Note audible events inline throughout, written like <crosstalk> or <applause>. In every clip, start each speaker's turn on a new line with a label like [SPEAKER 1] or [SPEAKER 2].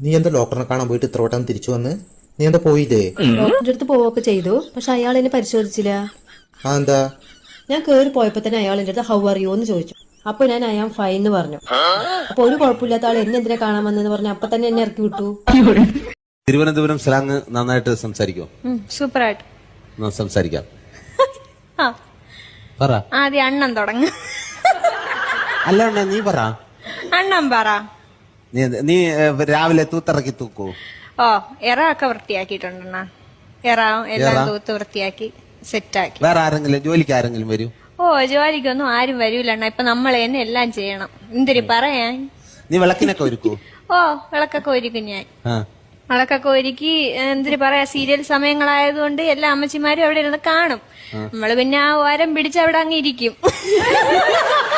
[SPEAKER 1] നീ എന്താ ഡോക്ടറിനെ കാണാൻ പോയിട്ട് ഇത്ര വട്ടം തിരിച്ചു വന്ന്? നീ എന്താ പോയില്ലേ?
[SPEAKER 2] ഡോക്ടറിന്റെ അടുത്ത് പോവൊക്കെ ചെയ്തു. പക്ഷെ അയാൾ എന്നെ പരിശോധിച്ചില്ല.
[SPEAKER 1] ആ എന്താ?
[SPEAKER 2] ഞാൻ കേറി പോയപ്പോ തന്നെ അയാൾ എന്റെ അടുത്ത് ഹൗ അറിയോ എന്ന് ചോദിച്ചു. അപ്പൊ ഞാൻ അയാൾ ഫൈൻ എന്ന് പറഞ്ഞു. അപ്പൊ ഒരു കുഴപ്പമില്ലാത്ത ആൾ എന്നെ എന്തിനാ കാണാൻ വന്നെന്ന് പറഞ്ഞു അപ്പൊ തന്നെ എന്നെ ഇറക്കി വിട്ടു.
[SPEAKER 3] തിരുവനന്തപുരം സ്ലാങ് നന്നായിട്ട് സംസാരിക്കോ
[SPEAKER 4] സൂപ്പറായിട്ട്.
[SPEAKER 3] എന്നാ സംസാരിക്കാം.
[SPEAKER 4] ആ.
[SPEAKER 3] പറ.
[SPEAKER 4] ആദ്യം അണ്ണൻ തുടങ്ങ.
[SPEAKER 3] അല്ല അണ്ണ നീ പറ.
[SPEAKER 4] അണ്ണൻ പറ.
[SPEAKER 3] നീ നീ രാവിലെ തൂത്തിറക്കി തൂക്കൂ.
[SPEAKER 4] ഓ എറ ഒക്കെ വൃത്തിയാക്കിയിട്ടുണ്ടെണ്ണ എറ? എല്ലാം? തൂത്ത് വൃത്തിയാക്കി സെറ്റ് ആക്കി
[SPEAKER 3] വേറെ ആരെങ്കിലും ജോലിക്ക് ആരെങ്കിലും വരൂ?
[SPEAKER 4] ഓ ജോലിക്കൊന്നും ആരും വരൂല അണ്ണ ഇപ്പൊ നമ്മൾ തന്നെ എല്ലാം ചെയ്യണം. എന്തിരി പറയാൻ?
[SPEAKER 3] നീ വിളക്കിനൊക്കെ ഒരുക്കൂ?
[SPEAKER 4] ഓ വിളക്കൊക്കെ ഒരുക്കും ഞാൻ. വിളക്കൊക്കെ ഒരുക്കി എന്തിരി പറയാ സീരിയൽ സമയങ്ങളായതുകൊണ്ട് എല്ലാ അമ്മച്ചിമാരും അവിടെ ഇരുന്ന് കാണും. നമ്മൾ പിന്നെ ആ ഓരം പിടിച്ച് അവിടെ അങ്ങ് ഇരിക്കും. <laughs>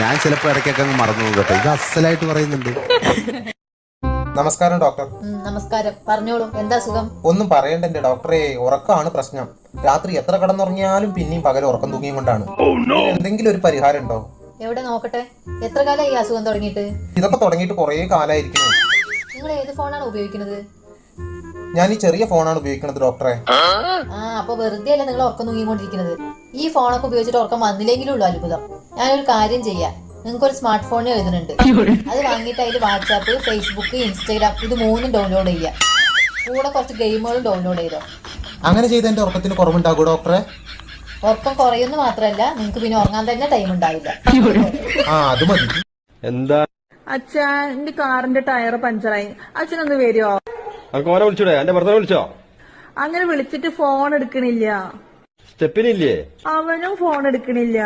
[SPEAKER 3] ഞാൻ ചിലപ്പോ ഇടയ്ക്കൊക്കെ അങ്ങ് മറന്നു പോകും കേട്ടോ. ഇത് അസലായിട്ട് പറയുന്നുണ്ട്.
[SPEAKER 1] നമസ്കാരം ഡോക്ടർ.
[SPEAKER 5] നമസ്കാരം. പറഞ്ഞോളൂ എന്താ സുഖം?
[SPEAKER 1] ഒന്നും പറയണ്ട എന്റെ ഡോക്ടറെ ഉറക്കമാണ് പ്രശ്നം. രാത്രി എത്ര കടന്നുറങ്ങിയാലും പിന്നെയും പകൽ ഉറക്കം തൂങ്ങിയും കൊണ്ടാണ്. ഇതിന് എന്തെങ്കിലും ഒരു പരിഹാരം ഉണ്ടോ?
[SPEAKER 5] എവിടെ നോക്കട്ടെ? എത്ര കാലമായി ഈ അസുഖം തുടങ്ങിയിട്ട്?
[SPEAKER 1] ഇതൊക്കെ തുടങ്ങിയിട്ട് കുറേ കാലായിരിക്കും
[SPEAKER 5] നിങ്ങൾ ഏത് ഫോണാണ് ഉപയോഗിക്കുന്നത്?
[SPEAKER 1] ഞാൻ ഈ ചെറിയ ഫോണാണ് ഉപയോഗിക്കുന്നത് ഡോക്ടറെ
[SPEAKER 5] ആ? അപ്പൊ വെറുതെ അല്ല നിങ്ങൾ ഉറക്കം തൂങ്ങിക്കൊണ്ടിരിക്കുന്നത് ഈ ഫോണൊക്കെ ഉപയോഗിച്ചിട്ട് ഉറക്കം വന്നില്ലെങ്കിലും ഉള്ളു അത്ഭുതം. ഞാനൊരു കാര്യം ചെയ്യാം. നിങ്ങൾക്ക് ഒരു സ്മാർട്ട് ഫോൺ എഴുതുന്നുണ്ട്. അത് വാങ്ങിയിട്ട് അതിൽ വാട്സാപ്പ് ഫേസ്ബുക്ക് ഇൻസ്റ്റാഗ്രാം ഇത് മൂന്നും ഡൗൺലോഡ് ചെയ്യാം. കൂടെ കുറച്ച് ഗെയിമുകളും ഡൗൺലോഡ് ചെയ്തോ.
[SPEAKER 1] അങ്ങനെ ചെയ്ത എന്റെ ഉറക്കത്തിന് കുറവുണ്ടാകും ഡോക്ടറെ
[SPEAKER 5] ഉറക്കം കുറയുന്നു മാത്രമല്ല നിങ്ങൾക്ക് പിന്നെ ഉറങ്ങാൻ തന്നെ ടൈം ഉണ്ടാവില്ല.
[SPEAKER 1] ആ അത് മതി.
[SPEAKER 6] അച്ഛാ എന്റെ കാറിന്റെ ടയർ പഞ്ചറായി. അച്ഛനൊന്ന് വരുമോ
[SPEAKER 7] അനക്ക് ഓനെ വിളിച്ചൂടെ? എന്റെ ഭർത്താവ് വിളിച്ചോ?
[SPEAKER 6] അങ്ങനെ വിളിച്ചിട്ട് ഫോൺ എടുക്കണില്ല.
[SPEAKER 7] സ്റ്റെപ്പിനില്ലേ?
[SPEAKER 6] അവനും ഫോൺ എടുക്കണില്ല.